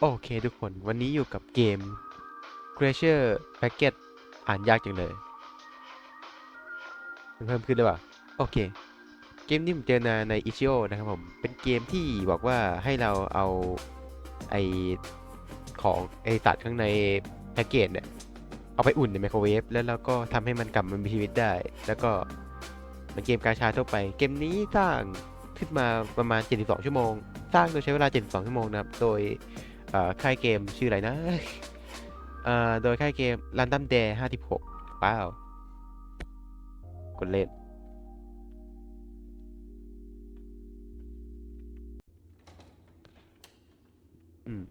โอเคทุกคนวันนี้อยู่กับเกม Treasure Packet อ่านยากจังเลยเพิ่มขึ้นหรือเปล่าโอเค เกมนี้ผมเจอนาใน Itch.io นะครับผม เป็นเกมที่บอกว่าให้เราเอาไอของไอสัตว์ข้างในแพ็กเกจเนี่ยเอาไปอุ่นในไมโครเวฟแล้วเราก็ทำให้มันกลับมามีชีวิตได้ แล้วก็มันเกมกาชาทั่วไป เกมนี้สร้างขึ้นมาประมาณ 72 ชั่วโมง สร้างโดยใช้เวลา 72 ชั่วโมงนะครับ โดย อ่อค่ายเกมชื่ออะไรนะเอ่อโดยค่ายเกม Random Day 56ว้าวกดเล่นอืม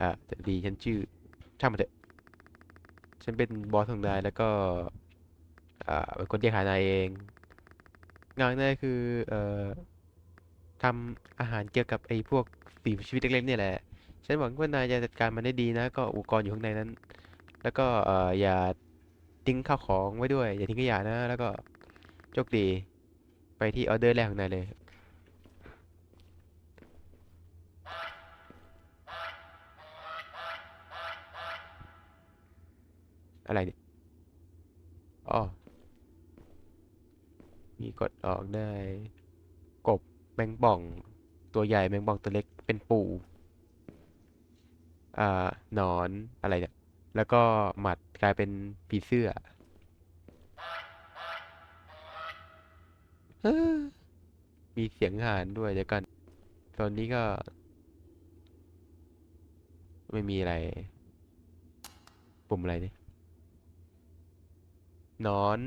อ่าแต่ดีฉันชื่อ ช่างมันเถอะ ฉันเป็นบอสของนายแล้วก็อ่าเป็นคนที่หานายเอง งานนายคือ เอ่อ ทำอาหารเกี่ยวกับไอ้พวกสิ่งมีชีวิตเล็กๆเนี่ยแหละ ฉันหวังว่านายจะจัดการมันได้ดีนะ ก็อุปกรณ์อยู่ข้างในนั้น แล้วก็เอ่ออย่าทิ้งข้าวของไว้ด้วย อย่าทิ้งขยะนะ แล้วก็โชคดีไปที่ออเดอร์แรกของนายเลย อะไรเนี่ยอ๋อมีกดออกได้ แมงป่องตัวใหญ่แมงป่องตัวเล็กเป็นปูอ่าหนอนอะไรเนี่ยแล้วก็หมัดกลายเป็นผีเสื้อมีเสียงหานด้วยเดี๋ยวกัน ตอนนี้ก็ ไม่มีอะไร ปุ่มอะไรเนี่ยหนอน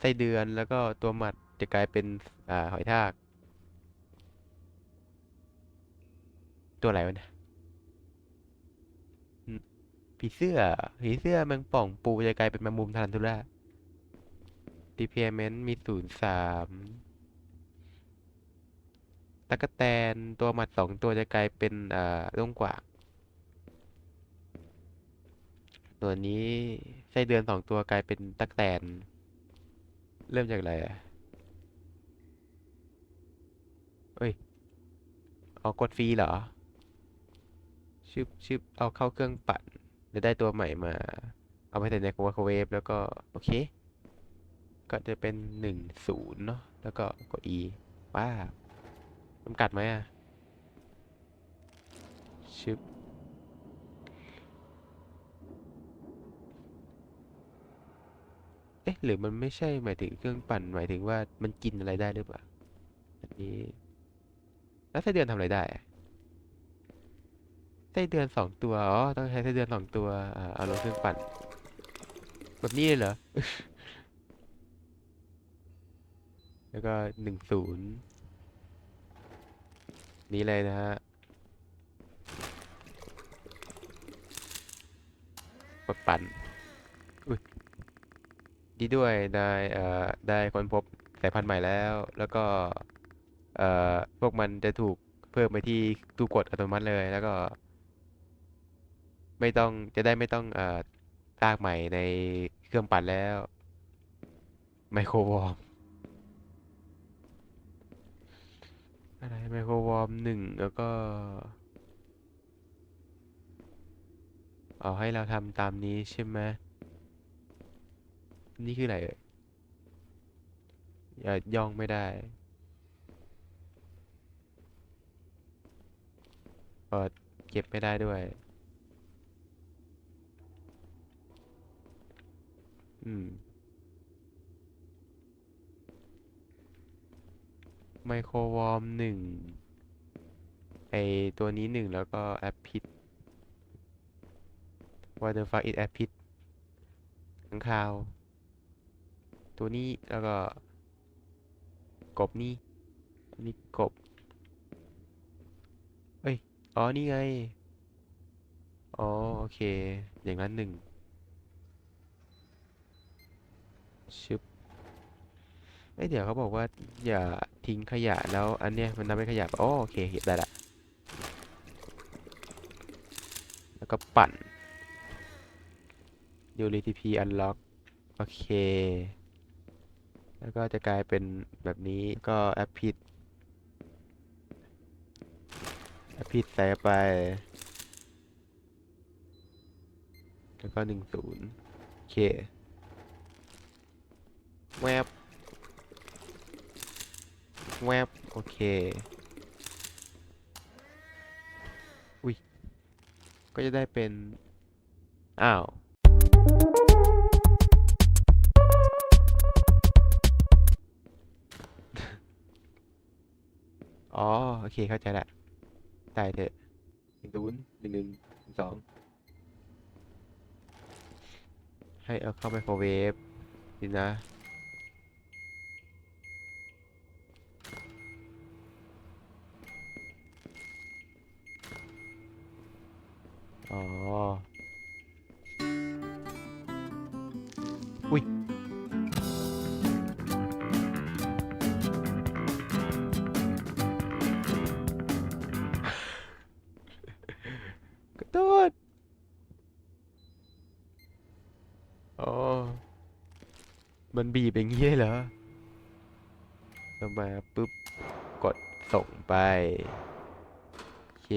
ไส้เดือนแล้วก็ตัวหมัดจะกลายเป็น อ่า หอยทาก ตัวอะไรวะเนี่ยอืมผีเสื้อ ผีเสื้อแมงป่องปูจะกลายเป็นแมงมุมทารันทูล่า DPMent มีศูนย์สามตั๊กแตนตัวหมัดสองตัวจะกลายเป็นอ่าด้วงกว่างตัวนี้ไส้เดือนสองตัวกลายเป็นตั๊กแตน เริ่มจากอะไรอะเอ้ย เอากดฟรีเหรอ ชึบชึบเอาเข้าเครื่องปั่นจะได้ตัวใหม่มา เอาไปใส่ในไมโคเวฟแล้วก็ โอเค ก็จะเป็นหนึ่งศูนย์เนาะแล้วก็กด E ว้าจำกัดไหมอะชึบเอ๊ะหรือมันไม่ใช่หมายถึงเครื่องปั่นหมายถึงว่ามันกินอะไรได้หรือเปล่า อันนี้ แล้วไส้เดือนทำอะไรได้อะ ส้เดือนสองตัว อ๋อ ต้องใช้ไส้เดือนสองตัว อ่า เอาลงเครื่องปั่น แบบนี้เลยเหรอ แล้วก็หนึ่งศูนย์นี้เลยนะฮะกดปั่นดีด้วยนายเอ่อได้ค้นพบสายพันธุ์ใหม่แล้ว แล้วก็ เอ่อ พวกมันจะถูกเพิ่มไปที่ตู้กดอัตโนมัติเลยแล้วก็ ไม่ต้องจะได้ไม่ต้องเอ่อสร้างใหม่ในเครื่องปั่นแล้ว ไมโครวอร์มอะไรไมโครวอร์มหนึ่งแล้วก็ เอาให้เราทำตามนี้ใช่ไหมนี่คืออะไรเอ่ยอย่าย่องไม่ได้เปิดเก็บไม่ได้ด้วย อืม ไมโครวอร์มหนึ่งไอตัวนี้หนึ่งแล้วก็แอปพิษ What the fuck is แอปพิษข้างคาว ตัวนี้แล้วก็ กบนี่นนี้กบ เอ้ย อ๋อ นี่ไง อ๋อ โอเค อย่างนั้นหนึ่ง ชึบเอ้ยเดี๋ยวเขาบอกว่าอย่าทิ้งขยะแล้วอันเนี้ยมันทำให้ขยะอ๋อโอเคเห็นได้ละ แล้วก็ปั่น UTP unlock โอเค แล้วก็จะกลายเป็นแบบนี้ก็แอปพิดแอปผิดใส่ไป แล้วก็หนึ่งศูนย์โอเค แวบแวบโอเค อุ้ย ก็จะได้เป็น อ้าวอ๋อ โอเค เข้าใจละตายเถอะหนึ่งศูนย์หนึ่งหนึ่งหนึ่งสอง ให้เอาเข้าไมโครเวฟดีนะ อ๋อ อุ้ย กระโดดอ๋อ มันบีบอย่างนี้เลยเหรอแล้วมาปุ๊บ กดส่งไป โอเค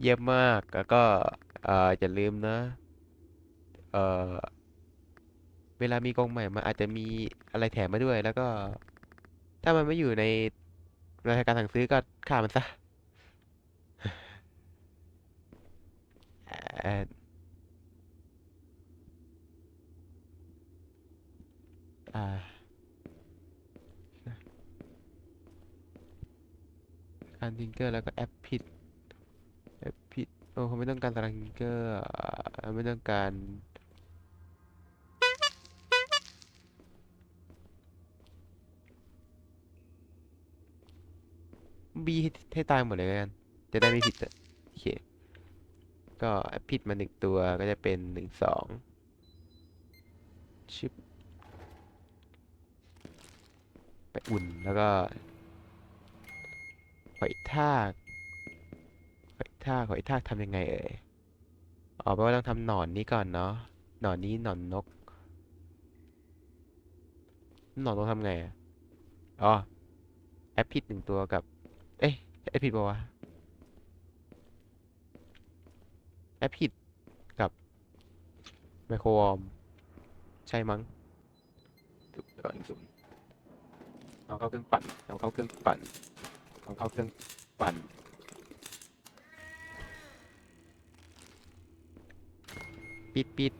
เยี่ยมมากแล้วก็เอ่ออย่าลืมนะ เอ่อเวลามีกองใหม่มันอาจจะมีอะไรแถมมาด้วย แล้วก็ ถ้ามันไม่อยู่ในรายการสั่งซื้อก็ฆ่ามันซะอ่าการทิงเกอร์แล้วก็แอปผิด โอ้เขาไม่ต้องการตารางทิงเกอร์ไม่ต้องการบีให้ตายหมดเลยกัน จะได้ไม่ผิดโอเค ก็ผิดมาหนึ่งตัวก็จะเป็นหนึ่งสองชิปไปอุ่นแล้วก็หอยทาก ทากหอยทากทำยังไงเอ่ยอ๋อแปลว่าต้องทำหนอนนี้ก่อนเนาะหนอนนี้หนอนนก หนอนต้องทำไงอะอ๋อแอปผิดหนึ่งตัวกับ เอ๊ะแอปผิดปะวะแอปผิดกับไมโครวอร์มใช่มั้งถูกต้องศูนย์เอาเข้าเครื่องปั่นเอาเข้าเครื่องปั่นเอาเข้าเครื่องปั่น ปิดปิด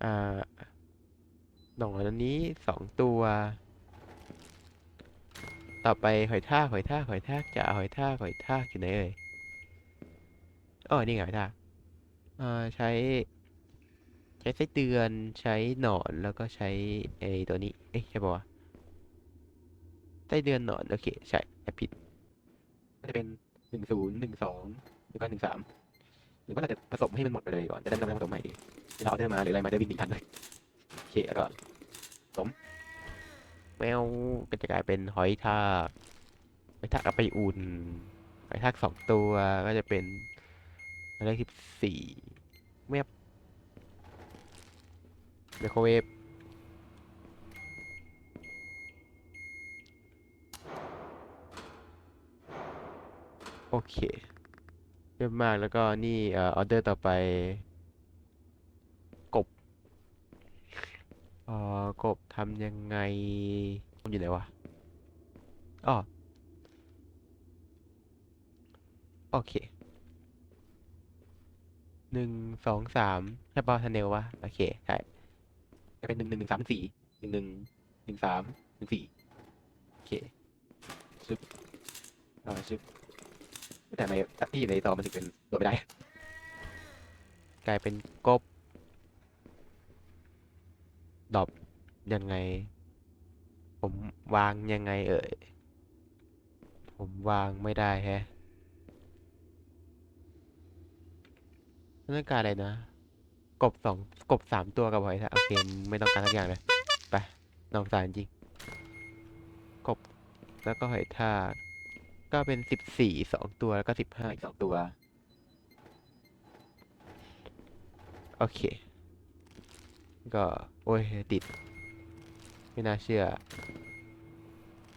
อ่าหนอนอันนี้สองตัว ต่อไปหอยทากหอยทากหอยทากจะหอยทากหอยทากอยู่ไหนเอ่ยอ๋อนี่ไงหอยทากอ่อใช้ ใช้ไส้เดือนใช้หนอนแล้วก็ใช้ไอ้ตัวนี้เอ๊ะใช่ปะวะไส้เดือนหนอนโอเคใช่ผิดจะเป็น หนึ่งศูนย์หนึ่งสองแล้วก็หนึ่งสามหรือว่าเราจะผสมให้มันหมดไปเลยก่อน จะได้ไม่ต้องผสมใหม่ดีที่เราเอาเดินมาหรืออะไรมาได้วิ่งหนีทันเลยโอเคแล้วก็ผสมแมวก็จะกลายเป็นหอยทากหอยทากเอาไปอุ่นหอยทากสองตัวก็จะเป็นหมายเลขสิบสี่แมวไมโครเวฟ โอเคเรียบมากแล้วก็นี่เอ่อออเดอร์ต่อไป กบเอ่อกบทำยังไงมันอยู่ไหนวะอ๋อโอเคหนึ่งสองสามใช่ป่ะทันเนลวะโอเคใช่จะเป็นหนึ่งหนึ่งหนึ่งสามสี่หนึ่งหนึ่งหนึ่งสามหนึ่งสี่โอเคชึบอ่าชึบ แต่ทำไมที่อยู่ในต่อมันถึงเป็นโดดไม่ได้ กลายเป็นกบดอบยังไง ผมวางยังไงเอ่ย ผมวางไม่ได้แฮะต้องการอะไรนะ กบสองกบสามตัวกับหอยทากโอเคไม่ต้องการสักอย่างเลยไปนองสารจริง กบแล้วก็หอยทาก ก็เป็นสิบสี่สองตัวแล้วก็สิบห้าอีกสองตัว โอเค ก็ โอ้ย ติด ไม่น่าเชื่อ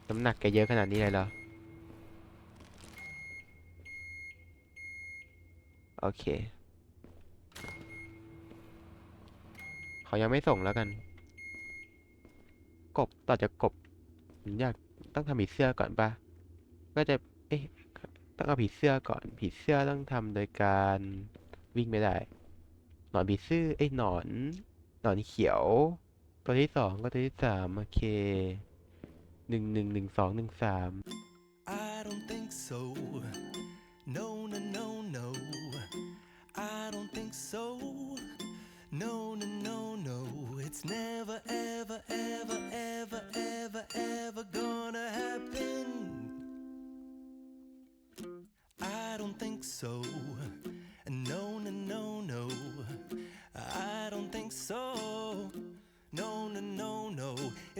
น้ำหนักแกเยอะขนาดนี้เลยเหรอ โอเค เขายังไม่ส่งแล้วกัน กบ ต่อจากกบ ผมอยากต้องทำผีเสื้อก่อนปะ ก็จะ เอ๊ะ ต้องเอาผีเสื้อก่อน ผีเสื้อต้องทำโดยการวิ่งไม่ได้ หนอนผีเสื้อเอ้หนอน หนอนเขียว ตัวที่สองก็ตัวที่สามโอเคหนึ่งหนึ่งหนึ่งสองหนึ่งสาม I don't think so. No, no, no, no. I don't think so. No, no, no, no. It's never, ever, ever,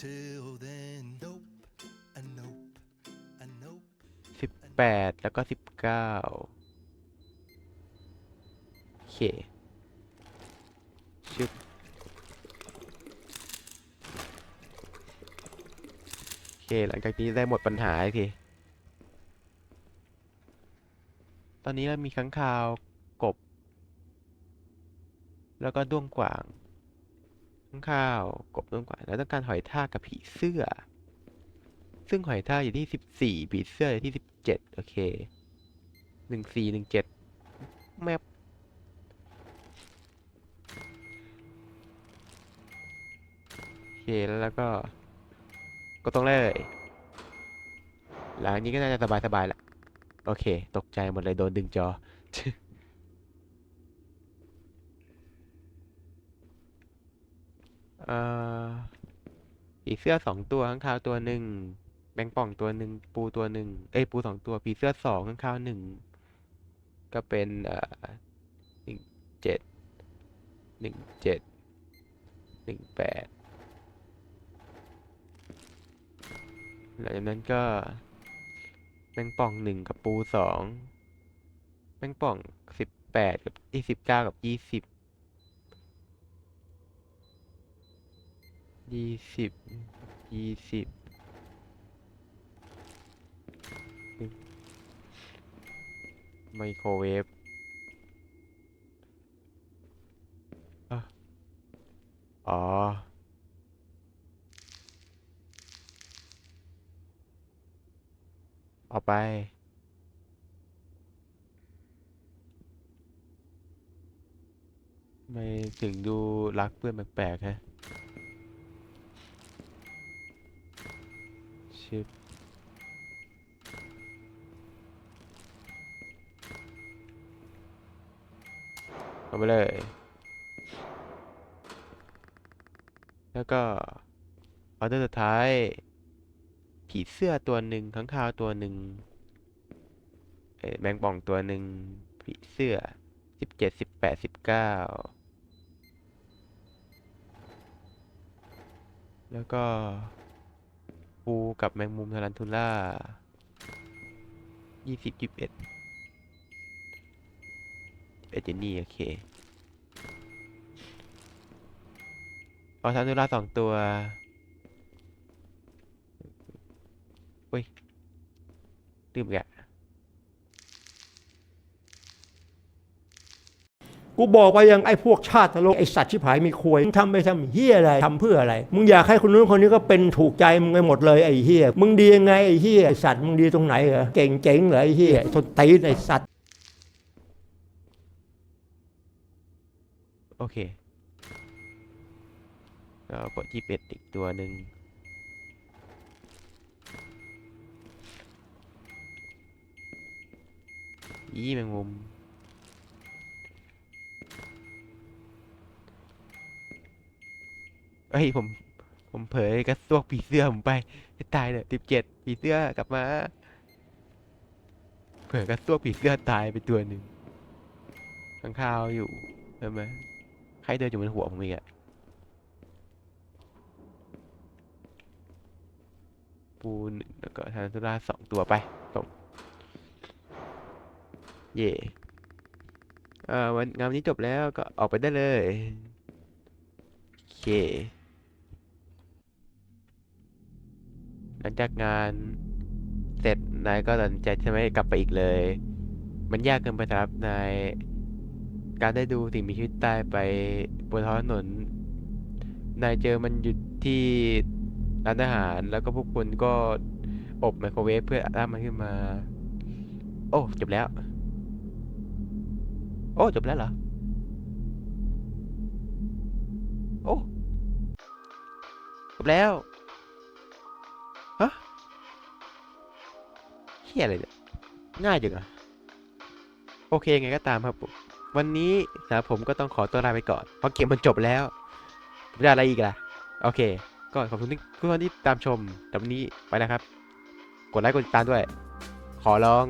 Until then, nope, a nope, a nope. สิบแปดแล้วก็สิบเก้าโอเคชึบโอเค หลังจากนี้ได้หมดปัญหาอีกทีตอนนี้เรามีค้างคาวกบ แล้วก็ด้วงกว่าง ค้าวกบด้วงกว่าแล้วต้องการหอยทากกับผีเสื้อ ซึ่งหอยทากอยู่ที่สิบสี่ผีเสื้ออยู่ที่สิบเจ็ดโอเคหนึ่งสี่หนึ่งเจ็ดแมปโอเคแล้วก็ก็ต้องเลยหลังนี้ก็น่าจะสบายสบายละโอเค ตกใจหมดเลยโดนดึงจอ เอ่อผีเสื้อสองตัวข้างคาวตัวหนึ่งแมงป่องตัวหนึ่งปูตัวหนึ่งเอ้ยปูสองตัวผีเสื้อสองข้างคาวหนึ่งก็เป็นเอ่อหนึ่งเจ็ดหนึ่งเจ็ดหนึ่งแปดหลังจากนั้นก็แมงป่องหนึ่งกับปูสองแมงป่องสิบแปดกับยี่สิบเก้ากับยี่สิบ ยี่สิบยี่สิบไมโครเวฟอะอ๋อเอาไป ไม่ถึงดูรักเพื่อนแปลกๆฮะ ชิปเอาไปเลย แล้วก็ออเดอร์สุดท้าย ผีเสื้อตัวหนึ่งข้างคาวตัวหนึ่งแมงป่องตัวหนึ่งผีเสื้อสิบเจ็ดสิบแปดสิบเก้าแล้วก็ ปูกับแมงมุมทารันทูล่ายี่สิบยี่สิบเอ็ดเอเจนนี่โอเคเอาทารันทูล่าสองตัวอุ้ยลืมแกะ กูบอกไปยังไอ้พวกชาติตลกไอ้สัตว์ชิบหายมีควยมึงทำไปทำเฮียอะไรทำเพื่ออะไร มึงอยากให้คนนู้นคนนี้ก็เป็นถูกใจมึงไปหมดเลยไอ้เฮียมึงดียังไงไอ้เฮียไอ้สัตว์มึงดีตรงไหนเหรอเก่งเจ๋งเหรอไอ้เฮียทนตีนไอ้สัตว์โอเคแล้วกดยี่เอ็ดอีกตัวหนึ่งยี่แมงมุม เฮ้ยผม ผมเผยกระซวกผีเสื้อผมไปตายเนี่ยสิบเจ็ดผีเสื้อกลับมา เผยกระซวกผีเสื้อตายไปตัวหนึ่งข้างข้าวอยู่ใช่ไหมใครเดินอยู่บนหัวผมอีกอะปูนงแล้วก็ทานตุลาสองตัวไปจบเย่เอ่อวันงานนี้จบแล้วก็ออกไปได้เลย โอเค หลังจากงานเสร็จนายก็ตัดสินใจจะไม่กลับไปอีกเลย มันยากเกินไปสำหรับนาย การได้ดูสิ่งมีชีวิตตายไปบนท้องถนน นายเจอมันอยู่ที่ร้านอาหารแล้วก็พวกคุณก็อบไมโครเวฟเพื่อร่างมันขึ้นมา โอ้จบแล้ว โอ้จบแล้วเหรอ โอ้จบแล้ว เฮียอะไรเนี่ยง่ายจังอะโอเคไงก็ตามครับผมวันนี้นะผมก็ต้องขอตัวลาไปก่อน เพราะเกมมันจบแล้วไม่ได้อะไรอีกล่ะ โอเค ก็ขอบคุณทุกคนที่ตามชมแต่วันนี้ไปแล้วครับ กดไลค์กดติดตามด้วย ขอร้อง